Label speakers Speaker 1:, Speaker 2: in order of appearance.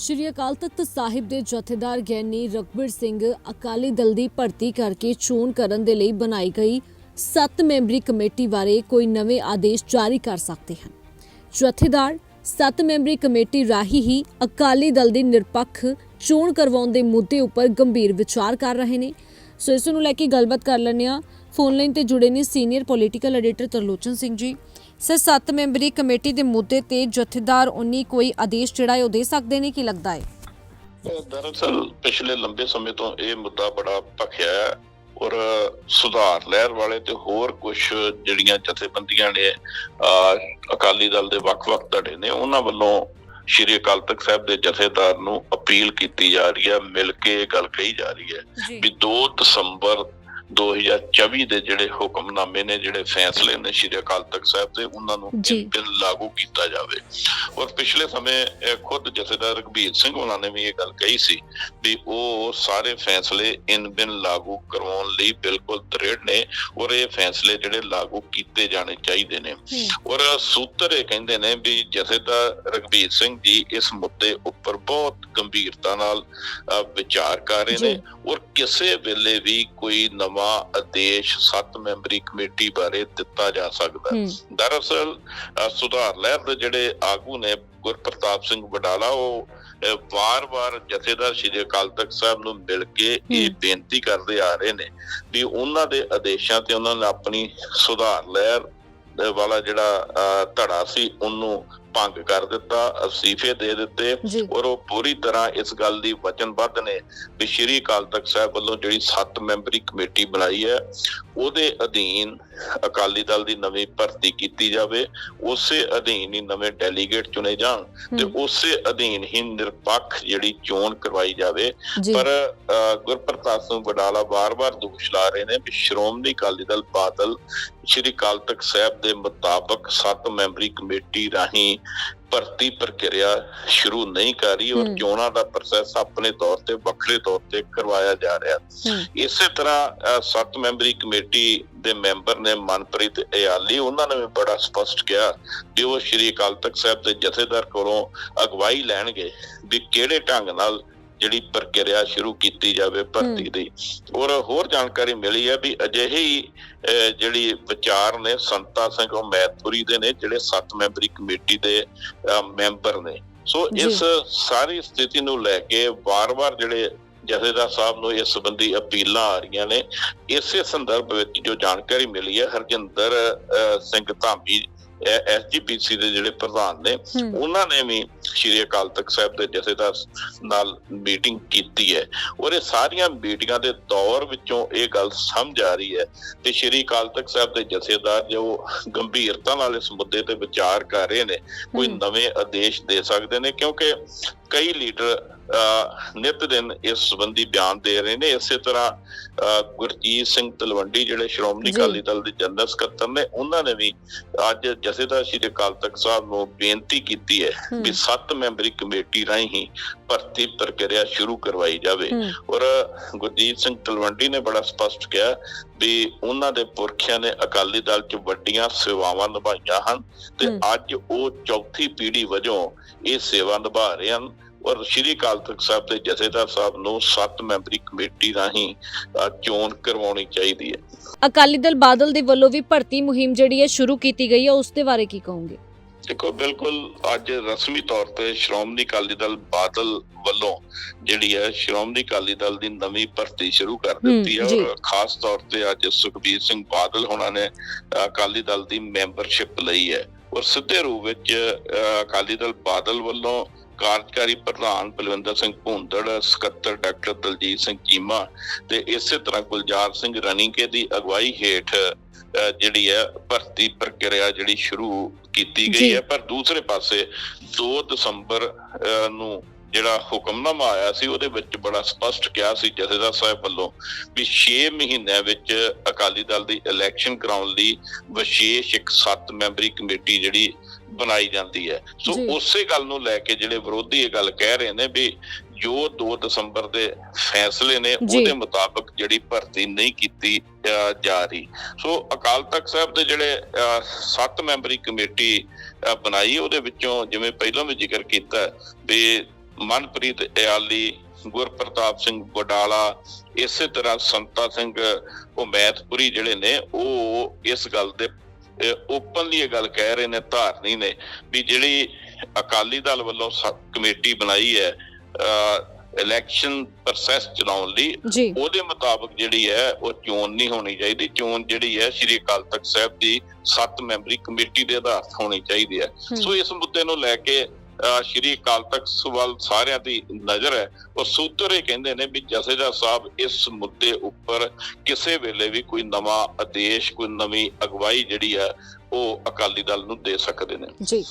Speaker 1: ਸ਼੍ਰੀ ਅਕਾਲ ਤਖਤ ਸਾਹਿਬ ਦੇ ਜਥੇਦਾਰ ਗਿਆਨੀ ਰਘਬੀਰ ਸਿੰਘ ਅਕਾਲੀ ਦਲ ਦੀ ਭਰਤੀ ਕਰਕੇ ਚੋਣ ਕਰਨ ਦੇ ਲਈ ਬਣਾਈ ਗਈ 7 ਮੈਂਬਰੀ ਕਮੇਟੀ ਬਾਰੇ ਕੋਈ ਨਵੇਂ ਆਦੇਸ਼ ਜਾਰੀ ਕਰ ਸਕਦੇ ਹਨ। ਜਥੇਦਾਰ 7 ਮੈਂਬਰੀ ਕਮੇਟੀ ਰਾਹੀਂ ਹੀ ਅਕਾਲੀ ਦਲ ਦੀ ਨਿਰਪੱਖ ਚੋਣ ਕਰਵਾਉਣ ਦੇ ਮੁੱਦੇ ਉੱਪਰ ਗੰਭੀਰ ਵਿਚਾਰ ਕਰ ਰਹੇ ਨੇ। ਸੋ ਇਸ ਨੂੰ ਲੈ ਕੇ ਗੱਲਬਾਤ ਕਰ ਲੈਂਦੇ ਹਾਂ। ਫੋਨ ਲਾਈਨ ਤੇ ਜੁੜੇ ਨੇ senior political editor Tarlochan Singh ji. Sir 7 memory committee ਦੇ ਮੁੱਦੇ ਤੇ ਜਥੇਦਾਰ ਉਨੀ ਕੋਈ ਆਦੇਸ਼ ਜਿਹੜਾ ਹੈ ਉਹ ਦੇ ਸਕਦੇ ਨੇ ਕੀ ਲੱਗਦਾ ਹੈ?
Speaker 2: ਦਰਅਸਲ ਪਿਛਲੇ ਲੰਬੇ ਸਮੇਂ ਤੋਂ ਇਹ ਮੁੱਦਾ ਬੜਾ ਭਖਿਆ ਹੈ ਔਰ ਸੁਧਾਰ ਲਹਿਰ ਵਾਲੇ ਤੇ ਹੋਰ ਕੁਝ ਜਿਹੜੀਆਂ ਜਥੇਬੰਦੀਆਂ ਨੇ ਅਕਾਲੀ ਦਲ ਦੇ ਵੱਖ-ਵੱਖ ਧੜੇ ਨੇ ਉਹਨਾਂ ਵੱਲੋਂ ਸ਼੍ਰੀ ਅਕਾਲ ਤਖਤ ਸਾਹਿਬ ਦੇ ਜਥੇਦਾਰ ਨੂੰ ਅਪੀਲ ਕੀਤੀ ਜਾ ਰਹੀ ਹੈ ਮਿਲ ਕੇ ਇਹ ਗੱਲ ਕਹੀ ਜਾ ਰਹੀ ਹੈ ਵੀ 2 ਦਸੰਬਰ 2024 ਦੇ ਜਿਹੜੇ ਹੁਕਮਨਾਮੇ ਨੇ ਜਿਹੜੇ ਫੈਸਲੇ ਨੇ ਸ਼੍ਰੀ ਅਕਾਲ ਤਖਤ ਸਾਹਿਬ ਦੇ ਉਹਨਾਂ ਨੂੰ ਬਿਨ ਲਾਗੂ ਕੀਤਾ ਜਾਵੇ। ਔਰ ਪਿਛਲੇ ਸਮੇਂ ਖੁਦ ਜਥੇਦਾਰ ਰਘਬੀਰ ਸਿੰਘ ਉਹਨਾਂ ਨੇ ਵੀ ਇਹ ਗੱਲ ਕਹੀ ਸੀ ਵੀ ਉਹ ਸਾਰੇ ਫੈਸਲੇ ਇਨ ਬਿਨ ਲਾਗੂ ਕਰਵਾਉਣ ਲਈ ਬਿਲਕੁਲ ਦ੍ਰਿੜ ਨੇ ਔਰ ਇਹ ਫੈਸਲੇ ਜਿਹੜੇ ਲਾਗੂ ਕੀਤੇ ਜਾਣੇ ਚਾਹੀਦੇ ਨੇ। ਔਰ ਸੂਤਰ ਇਹ ਕਹਿੰਦੇ ਨੇ ਵੀ ਜਥੇਦਾਰ ਰਘਬੀਰ ਸਿੰਘ ਜੀ ਇਸ ਮੁੱਦੇ ਉੱਪਰ ਬਹੁਤ ਗੰਭੀਰਤਾ ਨਾਲ ਵਿਚਾਰ ਕਰ ਰਹੇ ਨੇ। ਔਰ ਕਿਸੇ ਵੇਲੇ ਵੀ ਕੋਈ ਨਵਾਂ ਆਦੇਸ਼ ਸੱਤ ਮੈਂਬਰੀ ਕਮੇਟੀ ਬਾਰੇ ਦਿੱਤਾ ਜਾ ਸਕਦਾ ਹੈ। ਦਰਅਸਲ ਸੁਧਾਰ ਲਹਿਰ ਦੇ ਜਿਹੜੇ ਆਗੂ ਨੇ ਗੁਰਪ੍ਰਤਾਪ ਸਿੰਘ ਵਡਾਲਾ ਉਹ ਵਾਰ-ਵਾਰ ਜਥੇਦਾਰ ਸ਼੍ਰੀ ਅਕਾਲ ਤਖਤ ਸਾਹਿਬ ਨੂੰ ਮਿਲ ਕੇ ਇਹ। ਬੇਨਤੀ ਕਰਦੇ ਆ ਰਹੇ ਨੇ ਵੀ ਉਹਨਾਂ ਦੇ ਆਦੇਸ਼ਾਂ ਤੇ ਉਹਨਾਂ ਨੇ ਆਪਣੀ ਸੁਧਾਰ ਲਹਿਰ ਵਾਲਾ ਜਿਹੜਾ ਧੜਾ ਸੀ ਉਹਨੂੰ ਭੰਗ ਕਰ ਦਿੱਤਾ ਅਸਤੀਫੇ ਦੇ ਦਿੱਤੇ ਔਰ ਉਹ ਪੂਰੀ ਤਰ੍ਹਾਂ ਇਸ ਗੱਲ ਦੀ ਵਚਨਬੱਧ ਨੇ ਵੀ ਸ਼੍ਰੀ ਅਕਾਲ ਤਖਤ ਸਾਹਿਬ ਵੱਲੋਂ ਜਿਹੜੀ 7 ਮੈਂਬਰੀ ਕਮੇਟੀ ਬਣਾਈ ਹੈ ਉਹਦੇ ਅਧੀਨ ਅਕਾਲੀ ਦਲ ਦੀ ਨਵੀਂ ਭਰਤੀ ਕੀਤੀ ਜਾਵੇ ਉਸੇ ਅਧੀਨ ਹੀ ਨਵੇਂ ਡੈਲੀਗੇਟ ਚੁਣੇ ਜਾਣ ਤੇ ਉਸੇ ਅਧੀਨ ਹੀ ਨਿਰਪੱਖ ਜਿਹੜੀ ਚੋਣ ਕਰਵਾਈ ਜਾਵੇ। ਪਰ ਗੁਰਪ੍ਰਤਾਪ ਸਿੰਘ ਵਡਾਲਾ ਵਾਰ-ਵਾਰ ਦੋਸ਼ ਲਾ ਰਹੇ ਨੇ ਵੀ ਸ਼੍ਰੋਮਣੀ ਅਕਾਲੀ ਦਲ ਬਾਦਲ ਸ਼੍ਰੀ ਅਕਾਲ ਤਖਤ ਸਾਹਿਬ ਦੇ ਮੁਤਾਬਕ 7 ਮੈਂਬਰੀ ਕਮੇਟੀ ਰਾਹੀਂ ਭਰਤੀ ਪ੍ਰਕਿਰਿਆ ਸ਼ੁਰੂ ਨਹੀਂ ਕਰ ਰਹੀ ਔਰ। ਚੋਣਾਂ ਦਾ ਪ੍ਰੋਸੈਸ ਆਪਣੇ ਤੌਰ ਤੇ ਵੱਖਰੇ ਤੌਰ ਤੇ ਕਰਵਾਇਆ ਜਾ ਰਿਹਾ ਇਸੇ ਤਰ੍ਹਾਂ ਸੱਤ ਮੈਂਬਰੀ ਕਮੇਟੀ ਦੇ ਮੈਂਬਰ ਨੇ ਮਨਪ੍ਰੀਤ ਇਆਲੀ ਉਹਨਾਂ ਨੇ ਵੀ ਬੜਾ ਸਪਸ਼ਟ ਕਿਹਾ ਵੀ ਉਹ ਸ਼੍ਰੀ ਅਕਾਲ ਤਖਤ ਸਾਹਿਬ ਦੇ ਜਥੇਦਾਰ ਕੋਲੋਂ ਅਗਵਾਈ ਲੈਣਗੇ ਵੀ ਕਿਹੜੇ ਢੰਗ ਨਾਲ ਜਿਹੜੀ ਪ੍ਰਕਿਰਿਆ ਸ਼ੁਰੂ ਕੀਤੀ ਜਾਵੇ ਭਰਤੀ ਦੀ। ਔਰ ਹੋਰ ਜਾਣਕਾਰੀ ਮਿਲੀ ਹੈ ਵੀ ਅਜਿਹੇ ਜਿਹੜੀ ਵਿਚਾਰ ਨੇ ਸੰਤਾ ਸਿੰਘ ਉਹ ਮੈਥਪੁਰੀ ਦੇ ਨੇ ਜਿਹੜੇ ਸੱਤ ਮੈਂਬਰੀ ਕਮੇਟੀ ਦੇ ਮੈਂਬਰ ਨੇ। ਸੋ। ਇਸ ਸਾਰੀ ਸਥਿਤੀ ਨੂੰ ਲੈ ਕੇ ਵਾਰ-ਵਾਰ ਜਿਹੜੇ ਜਥੇਦਾਰ ਸਾਹਿਬ ਨੂੰ ਇਸ ਸੰਬੰਧੀ ਅਪੀਲਾਂ ਆ ਰਹੀਆਂ ਨੇ ਇਸੇ ਸੰਦਰਭ ਵਿੱਚ ਜੋ ਜਾਣਕਾਰੀ ਮਿਲੀ ਹੈ ਹਰਜਿੰਦਰ ਸਿੰਘ ਧਾਮੀ ਐਸਜੀਪੀਸੀ ਦੇ ਜਿਹੜੇ ਪ੍ਰਧਾਨ ਨੇ ਉਹਨਾਂ ਨੇ ਵੀ ਸ਼੍ਰੀ ਅਕਾਲ ਤਖਤ ਸਾਹਿਬ ਦੇ ਜਥੇਦਾਰ ਨਾਲ ਮੀਟਿੰਗ ਕੀਤੀ ਹੈ ਔਰ ਇਹ ਸਾਰੀਆਂ ਮੀਟਿੰਗਾਂ ਦੇ ਦੌਰ ਵਿੱਚੋਂ ਇਹ ਗੱਲ ਸਮਝ ਆ ਰਹੀ ਹੈ ਕਿ ਸ਼੍ਰੀ ਅਕਾਲ ਤਖਤ ਸਾਹਿਬ ਦੇ ਜਥੇਦਾਰ ਜੋ ਗੰਭੀਰਤਾ ਨਾਲ ਇਸ ਮੁੱਦੇ ਤੇ ਵਿਚਾਰ ਕਰ ਰਹੇ ਨੇ ਕੋਈ। ਨਵੇਂ ਆਦੇਸ਼ ਦੇ ਸਕਦੇ ਨੇ ਕਿਉਂਕਿ ਕਈ ਲੀਡਰ ਨਿਤ ਦਿਨ ਇਸ ਸੰਬੰਧੀ ਬਿਆਨ ਦੇ ਰਹੇ ਨੇ ਇਸੇ ਤਰ੍ਹਾਂ ਗੁਰਜੀਤ ਸਿੰਘ ਤਲਵੰਡੀ ਜਿਹੜੇ ਸ਼੍ਰੋਮਣੀ। ਅਕਾਲੀ ਦਲ ਦੇ ਜਨਰਲ ਸਕੱਤਰ ਨੇ ਉਹਨਾਂ ਨੇ ਵੀ ਅੱਜ ਜਥੇਦਾਰ ਸ਼੍ਰੀ ਅਕਾਲ ਤਖਤ ਸਾਹਿਬ ਨੂੰ ਬੇਨਤੀ ਕੀਤੀ ਹੈ ਵੀ ਸੱਤ ਮੈਂਬਰੀ ਕਮੇਟੀ ਰਾਹੀਂ ਭਰਤੀ ਪ੍ਰਕਿਰਿਆ ਸ਼ੁਰੂ ਕਰਵਾਈ ਜਾਵੇ। ਔਰ ਗੁਰਜੀਤ ਸਿੰਘ ਤਲਵੰਡੀ ਨੇ ਬੜਾ ਸਪਸ਼ਟ ਕਿਹਾ ਵੀ ਉਹਨਾਂ ਦੇ ਪੁਰਖਿਆਂ ਨੇ ਅਕਾਲੀ ਦਲ 'ਚ ਵੱਡੀਆਂ ਸੇਵਾਵਾਂ ਨਿਭਾਈਆਂ ਹਨ ਤੇ। ਅੱਜ ਉਹ ਚੌਥੀ ਪੀੜ੍ਹੀ ਵਜੋਂ ਇਹ ਸੇਵਾ ਨਿਭਾ ਰਹੇ ਹਨ। ਔਰ ਸ਼੍ਰੀ ਅਕਾਲ ਤਖਤ ਸਾਹਿਬ ਦੇ ਜਥੇਦਾਰ ਸਾਹਿਬ ਨੂੰ ਸੱਤ ਮੈਂਬਰੀ ਕਮੇਟੀ ਰਾਹੀਂ ਚੋਣ ਕਰਵਾਉਣੀ ਚਾਹੀਦੀ ਹੈ।
Speaker 1: ਅਕਾਲੀ ਦਲ ਬਾਦਲ ਦੇ ਵੱਲੋਂ ਵੀ ਭਰਤੀ ਮੁਹਿੰਮ ਜਿਹੜੀ ਹੈ ਸ਼ੁਰੂ ਕੀਤੀ ਗਈ ਹੈ ਉਸ ਦੇ ਬਾਰੇ ਕੀ ਕਹੋਗੇ?
Speaker 2: ਦੇਖੋ ਬਿਲਕੁਲ ਅੱਜ ਰਸਮੀ ਤੌਰ ਤੇ ਸ਼੍ਰੋਮਣੀ ਅਕਾਲੀ ਦਲ ਬਾਦਲ ਵੱਲੋਂ ਜਿਹੜੀ ਹੈ ਸ਼੍ਰੋਮਣੀ ਅਕਾਲੀ ਦਲ ਦੀ ਨਵੀਂ ਭਰਤੀ ਸ਼ੁਰੂ ਕਰ ਦਿੱਤੀ ਹੈ। ਔਰ ਖਾਸ ਤੌਰ ਤੇ ਅੱਜ ਸੁਖਬੀਰ ਸਿੰਘ ਬਾਦਲ ਹੋਣਾ ਨੇ ਅਕਾਲੀ ਦਲ ਦੀ ਮੈਂਬਰਸ਼ਿਪ ਲਈ ਹੈ ਔਰ ਸਿੱਧੇ ਰੂਪ ਵਿੱਚ ਅਕਾਲੀ ਦਲ ਬਾਦਲ ਵੱਲੋਂ ਕਾਰਜਕਾਰੀ ਪ੍ਰਧਾਨ ਬਲਵਿੰਦਰ ਸਿੰਘ ਭੁੰਦੜ ਸਕੱਤਰ ਡਾਕਟਰ ਦਲਜੀਤ ਸਿੰਘ ਚੀਮਾ ਤੇ ਇਸੇ ਤਰ੍ਹਾਂ ਗੁਲਜ਼ਾਰ ਸਿੰਘ ਰਣੀਕੇ ਦੀ ਅਗਵਾਈ ਹੇਠ ਜਿਹੜੀ ਹੈ ਭਰਤੀ ਪ੍ਰਕਿਰਿਆ ਜਿਹੜੀ ਸ਼ੁਰੂ ਕੀਤੀ। ਗਈ ਹੈ ਪਰ ਦੂਸਰੇ ਪਾਸੇ 2 ਦਸੰਬਰ ਨੂੰ ਜਿਹੜਾ ਹੁਕਮਨਾਮਾ ਆਇਆ ਸੀ ਉਹਦੇ ਵਿੱਚ ਬੜਾ ਸਪਸ਼ਟ ਕਿਹਾ ਸੀ ਜਥੇਦਾਰ ਸਾਹਿਬ ਵੱਲੋਂ ਵੀ 6 ਮਹੀਨਿਆਂ ਵਿੱਚ ਅਕਾਲੀ ਦਲ ਦੀ ਇਲੈਕਸ਼ਨ ਕਰਾਉਣ ਲਈ ਵਿਸ਼ੇਸ਼ ਇੱਕ 7 ਮੈਂਬਰੀ ਕਮੇਟੀ ਜਿਹੜੀ ਬਣਾਈ ਜਾਂਦੀ ਹੈ ਸੋ। ਉਸੇ ਗੱਲ ਨੂੰ ਲੈ ਕੇ ਜਿਹੜੇ ਵਿਰੋਧੀ ਇਹ ਗੱਲ ਕਹਿ ਰਹੇ ਨੇ ਵੀ ਜੋ 2 ਦਸੰਬਰ ਦੇ ਫੈਸਲੇ ਨੇ। ਉਹਦੇ ਮੁਤਾਬਕ ਜਿਹੜੀ ਭਰਤੀ ਨਹੀਂ ਕੀਤੀ ਜਾ ਰਹੀ ਸੋ ਅਕਾਲ ਤਖਤ ਸਾਹਿਬ ਦੇ ਜਿਹੜੇ 7 ਮੈਂਬਰੀ ਕਮੇਟੀ ਬਣਾਈ ਉਹਦੇ ਵਿੱਚੋਂ ਜਿਵੇਂ ਪਹਿਲਾਂ ਵੀ ਜ਼ਿਕਰ ਕੀਤਾ ਵੀ ਮਨਪ੍ਰੀਤ ਇਆਲੀ ਗੁਰਪ੍ਰਤਾਪ ਸਿੰਘ ਬਡਾਲਾ ਇਸੇ ਤਰ੍ਹਾਂ ਸੰਤਾ ਸਿੰਘ ਉਮੈਦਪੁਰੀ ਜਿਹੜੇ ਨੇ ਉਹ ਇਸ ਗੱਲ ਦੇ ਓਪਨਲੀ ਇਹ ਗੱਲ ਕਹਿ ਰਹੇ ਨੇ ਧਾਰਨੀ ਨੇ ਵੀ ਜਿਹੜੀ ਅਕਾਲੀ ਦਲ ਵੱਲੋਂ ਕਮੇਟੀ ਬਣਾਈ ਹੈ ਇਲੈਕਸ਼ਨ ਪ੍ਰੋਸੈਸ ਚਲਾਉਣ ਲਈ ਉਹਦੇ ਮੁਤਾਬਕ ਜਿਹੜੀ ਹੈ ਉਹ ਚੋਣ ਨਹੀਂ ਹੋਣੀ ਚਾਹੀਦੀ। ਚੋਣ ਜਿਹੜੀ ਹੈ ਸ੍ਰੀ ਅਕਾਲ ਤਖਤ ਸਾਹਿਬ ਦੀ 7 ਮੈਂਬਰੀ ਕਮੇਟੀ ਦੇ ਆਧਾਰ ਤੇ ਹੋਣੀ ਚਾਹੀਦੀ ਹੈ। ਸੋ ਇਸ ਮੁੱਦੇ ਨੂੰ ਲੈ ਕੇ ਸ੍ਰੀ ਅਕਾਲ ਤਖਤ ਵੱਲ ਸਾਰਿਆਂ ਦੀ ਨਜ਼ਰ ਹੈ। ਉਹ ਸੂਤਰ ਇਹ ਕਹਿੰਦੇ ਨੇ ਵੀ ਜਥੇਦਾਰ ਸਾਹਿਬ ਇਸ ਮੁੱਦੇ ਉੱਪਰ ਕਿਸੇ ਵੇਲੇ ਵੀ ਕੋਈ ਨਵਾਂ ਆਦੇਸ਼ ਕੋਈ ਨਵੀਂ ਅਗਵਾਈ ਜਿਹੜੀ ਹੈ ਉਹ ਅਕਾਲੀ ਦਲ ਨੂੰ ਦੇ ਸਕਦੇ ਨੇ।
Speaker 1: ਜੀ।